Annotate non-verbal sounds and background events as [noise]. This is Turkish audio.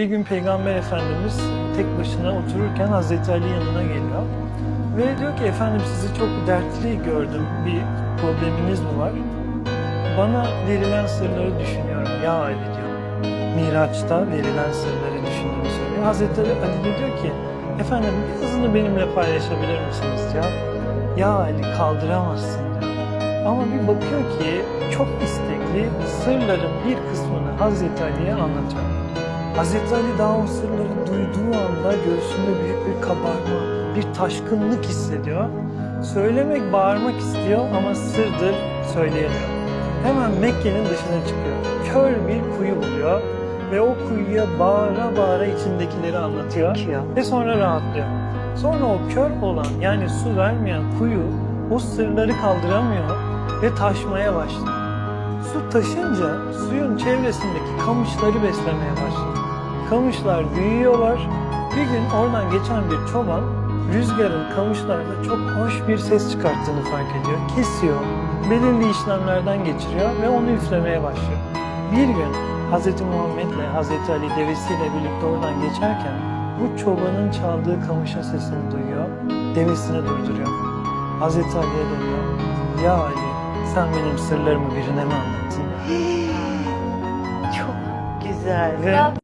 Bir gün Peygamber Efendimiz tek başına otururken Hazreti Ali yanına geliyor. Ve diyor ki efendim sizi çok dertli gördüm. Bir probleminiz mi var? Bana verilen sırları düşünüyorum ya Ali diyor. Miraç'ta verilen sırları düşündüğünü söylüyor. Hazreti Ali de diyor ki efendim birazını benimle paylaşabilir misiniz diyor. Ya Ali kaldıramazsın diyor. Ama bir bakıyor ki çok istekli sırların bir kısmını Hazreti Ali'ye anlatıyor. Hazreti Ali daha o sırları duyduğu anda göğsünde büyük bir kabarma, bir taşkınlık hissediyor. Söylemek, bağırmak istiyor ama sırdır söyleyemiyor. Hemen Mekke'nin dışına çıkıyor. Kör bir kuyu buluyor ve o kuyuya bağıra bağıra içindekileri anlatıyor ve sonra rahatlıyor. Sonra o kör olan yani su vermeyen kuyu o sırları kaldıramıyor ve taşmaya başlıyor. Su taşınca suyun çevresindeki kamışları beslemeye başlıyor. Kamışlar büyüyorlar. Bir gün oradan geçen bir çoban rüzgarın kamışlarda çok hoş bir ses çıkarttığını fark ediyor. Kesiyor, belirli işlemlerden geçiriyor ve onu üflemeye başlıyor. Bir gün Hz. Muhammed ile Hz. Ali devesiyle birlikte oradan geçerken bu çobanın çaldığı kamışın sesini duyuyor, devesini durduruyor. Hz. Ali'ye dönüyor. Ya Ali sen benim sırlarımı birine mi anlattın? [gasps] Çok güzel. Ve